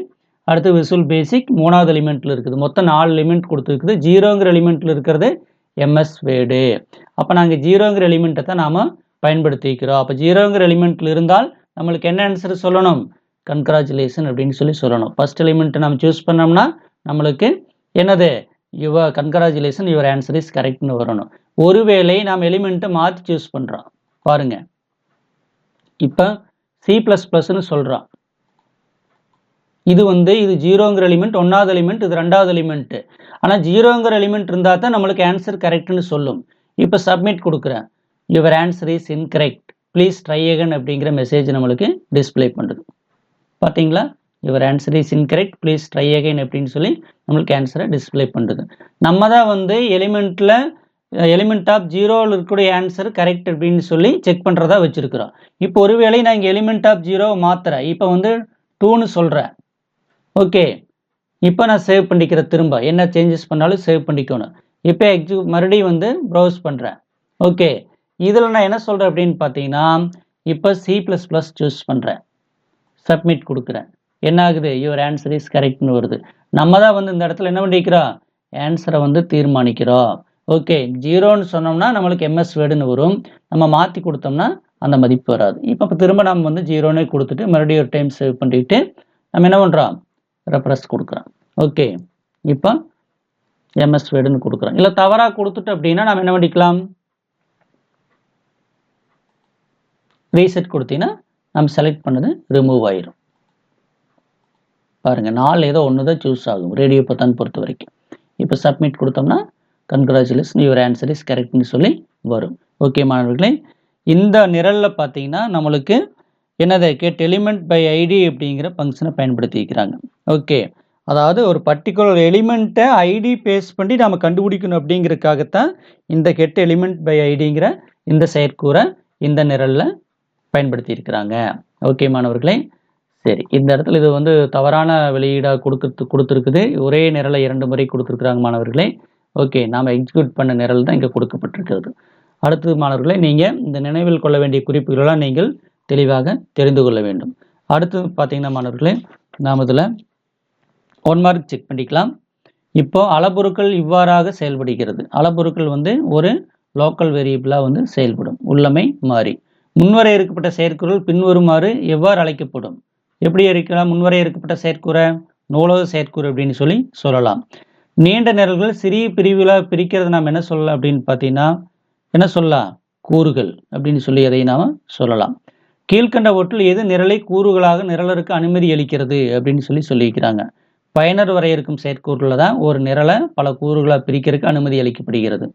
Speaker 1: அடுத்து விசுல் பேசிக் மூணாவது எலிமெண்ட்டில் இருக்குது. மொத்தம் நாலு எலிமெண்ட் கொடுத்துருக்குது. ஜீரோங்கிற எலிமெண்ட்டில் இருக்கிறது எம்எஸ் வேர்டு. அப்போ நாங்கள் ஜீரோங்கிற எலிமெண்ட்டை தான் நாம் பயன்படுத்திக்கிறோம். அப்போ ஜீரோங்கிற எலிமெண்ட்டில் இருந்தால் நம்மளுக்கு என்ன ஆன்சர் சொல்லணும்? கன்க்ராச்சுலேஷன் அப்படின்னு சொல்லி சொல்லணும். ஃபஸ்ட் எலிமெண்ட்டை நம்ம சூஸ் பண்ணோம்னா நம்மளுக்கு என்னது? Your congratulation your answer is கரெக்ட்னு வரணும். ஒருவேளை நாம் எலிமெண்ட்டை மாற்றி சூஸ் பண்ணுறோம் பாருங்கள் இப்போ சி ப்ளஸ் ப்ளஸ்ன்னு சொல்கிறான் இது வந்து இது ஜீரோங்கிற எலிமெண்ட் ஒன்றாவது எலிமெண்ட் இது ரெண்டாவது எலிமெண்ட்டு ஆனால் ஜீரோங்கிற எலிமெண்ட் இருந்தால் தான் நம்மளுக்கு ஆன்சர் கரெக்ட்னு சொல்லும். இப்போ சப்மிட் கொடுக்குறேன். Your answer is incorrect please try again அப்படிங்கிற மெசேஜ் நம்மளுக்கு டிஸ்பிளே பண்ணுது. பார்த்தீங்களா your answer is incorrect please try again அப்படின்னு சொல்லி நம்மளுக்கு ஆன்சரை டிஸ்பிளே பண்ணுது. நம்ம தான் வந்து எலிமெண்ட்டில் எலிமெண்ட் ஆஃப் ஜீரோவில் இருக்கக்கூடிய ஆன்சர் கரெக்ட் அப்படின்னு சொல்லி செக் பண்ணுறதா வச்சுருக்குறோம். இப்போ ஒருவேளை நான் இங்கே எலிமெண்ட் ஆஃப் ஜீரோவை மாற்றுறேன் இப்போ வந்து டூன்னு சொல்கிறேன் ஓகே இப்போ நான் சேவ் பண்ணிக்கிறேன் திரும்ப. என்ன சேஞ்சஸ் பண்ணாலும் சேவ் பண்ணிக்கணும். இப்போ எக்ஸி மறுபடியும் வந்து ப்ரௌஸ் பண்ணுறேன் ஓகே இதில் நான் என்ன சொல்கிறேன் அப்படின்னு பார்த்தீங்கன்னா இப்போ சி ப்ளஸ் ப்ளஸ் சூஸ் பண்ணுறேன் சப்மிட் கொடுக்குறேன். என்ன ஆகுது? யுவர் ஆன்சர் இஸ் கரெக்ட்னு வருது. நம்ம தான் வந்து இந்த இடத்துல என்ன பண்ணிக்கிறோம்? ஆன்சரை வந்து தீர்மானிக்கிறோம். ஓகே ஜீரோன்னு சொன்னோம்னா நம்மளுக்கு எம்எஸ் வேர்டுன்னு வரும். நம்ம மாற்றி கொடுத்தோம்னா அந்த மதிப்பு வராது. இப்போ திரும்ப நம்ம வந்து ஜீரோனே கொடுத்துட்டு மறுபடியும் ஒரு டைம் சேவ் பண்ணிக்கிட்டு நம்ம என்ன பண்ணுறோம் ரெஃப்ரெஸ் கொடுக்குறோம். ஓகே இப்போ எம்எஸ் வேர்டுன்னு கொடுக்குறோம் இல்லை தவறாக கொடுத்துட்டு அப்படின்னா நம்ம என்ன பண்ணிக்கலாம்? ரீசெட் கொடுத்தீங்கன்னா நம்ம செலக்ட் பண்ணது ரிமூவ் ஆயிரும். பாருங்கள் நாலு ஏதோ ஒன்று தான் சூஸ் ஆகும். ரேடியோ பத்தான் பொறுத்த வரைக்கும். இப்போ சப்மிட் கொடுத்தோம்னா கன்க்ராச்சுலேஷன் யுவர் ஆன்சர் இஸ் கரெக்ட்னு சொல்லி வரும். ஓகே மாணவர்களே இந்த நிரலில் பார்த்தீங்கன்னா நம்மளுக்கு என்னதை கெட் எலிமெண்ட் பை ஐடி அப்படிங்கிற ஃபங்க்ஷனை பயன்படுத்திக்கிறாங்க ஓகே அதாவது ஒரு பர்டிகுலர் எலிமெண்ட்டை ஐடி பேஸ் பண்ணி நாம் கண்டுபிடிக்கணும் அப்படிங்கிறதுக்காகத்தான் இந்த கெட் எலிமெண்ட் பை ஐடிங்கிற இந்த செயற்கூரை இந்த நிரலில் பயன்படுத்தியிருக்கிறாங்க. ஓகே மாணவர்களே? சரி இந்த இடத்துல இது வந்து தவறான வெளியீடாக கொடுக்குறது கொடுத்துருக்குது. ஒரே நிரலை இரண்டு முறை கொடுத்துருக்குறாங்க மாணவர்களே. ஓகே நாம் எக்ஸிக்யூட் பண்ண நிரல் தான் இங்கே கொடுக்கப்பட்டிருக்கிறது. அடுத்தது மாணவர்களே நீங்கள் இந்த நினைவில் கொள்ள வேண்டிய குறிப்புகளெல்லாம் நீங்கள் தெளிவாக தெரிந்து கொள்ள வேண்டும். அடுத்து பார்த்தீங்கன்னா மாணவர்களே நாம் இதில் ஒன் மார்க் செக் பண்ணிக்கலாம். இப்போ அளபொருட்கள் இவ்வாறாக செயல்படுகிறது. அளபொருட்கள் வந்து ஒரு லோக்கல் வேரியபிளாக வந்து செயல்படும். உள்ளமை மாறி. முன்வரை இருக்கப்பட்ட செயற்குறள் பின்வருமாறு எவ்வாறு அழைக்கப்படும்? எப்படி இருக்கலாம்? முன்வரை இருக்கப்பட்ட செயற்கூறை நூலக செயற்கூறு அப்படின்னு சொல்லி சொல்லலாம். நீண்ட நிரல்கள் சிறிய பிரிவுகளாக பிரிக்கிறது நாம் என்ன சொல்லலாம் அப்படின்னு பார்த்தீங்கன்னா என்ன சொல்லலாம்? கூறுகள் அப்படின்னு சொல்லி அதை நாம் சொல்லலாம். கீழ்கண்டவற்றில் எது நிரலை கூறுகளாக நிரலருக்கு அனுமதி அளிக்கிறது அப்படின்னு சொல்லி சொல்லியிருக்கிறாங்க. பயனர் வரையறுக்கும் செயற்கூறில் தான் ஒரு நிரலை பல கூறுகளாக பிரிக்கிறதுக்கு அனுமதி அளிக்கப்படுகிறது.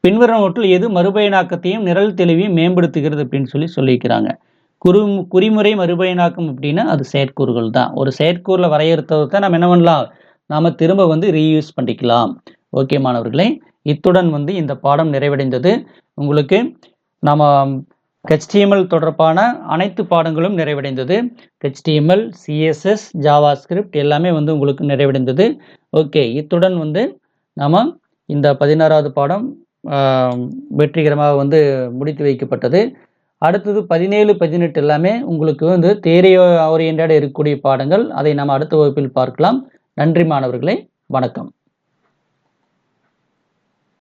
Speaker 1: பின்வருவற்றில் எது மறுபயனாக்கத்தையும் நிரல் தெளிவையும் மேம்படுத்துகிறது அப்படின்னு சொல்லி சொல்லியிருக்கிறாங்க. குறி குறிமுறை மறுபயனாக்கம் அப்படின்னா அது செயற்கூறுகள் தான். ஒரு செயற்கூறில் வரையறுத்ததை தான் நம்ம என்ன பண்ணலாம்? நாம் திரும்ப வந்து ரீயூஸ் பண்ணிக்கலாம். ஓகே மாணவர்களே. இத்துடன் வந்து இந்த பாடம் நிறைவடைந்தது. உங்களுக்கு நாம் ஹெச்டிஎம்எல் தொடர்பான அனைத்து பாடங்களும் நிறைவடைந்தது. ஹெச்டிஎம்எல் சிஎஸ்எஸ் ஜாவா ஸ்கிரிப்ட் எல்லாமே வந்து உங்களுக்கு நிறைவடைந்தது. ஓகே இத்துடன் வந்து நாம் இந்த பதினாறாவது பாடம் வெற்றிகரமாக வந்து முடித்து வைக்கப்பட்டது. அடுத்தது பதினேழு பதினெட்டு எல்லாமே உங்களுக்கு வந்து தேரிய ஓரியன்டாக இருக்கக்கூடிய பாடங்கள். அதை நாம் அடுத்த வகுப்பில் பார்க்கலாம். நன்றி மாணவர்களே வணக்கம்.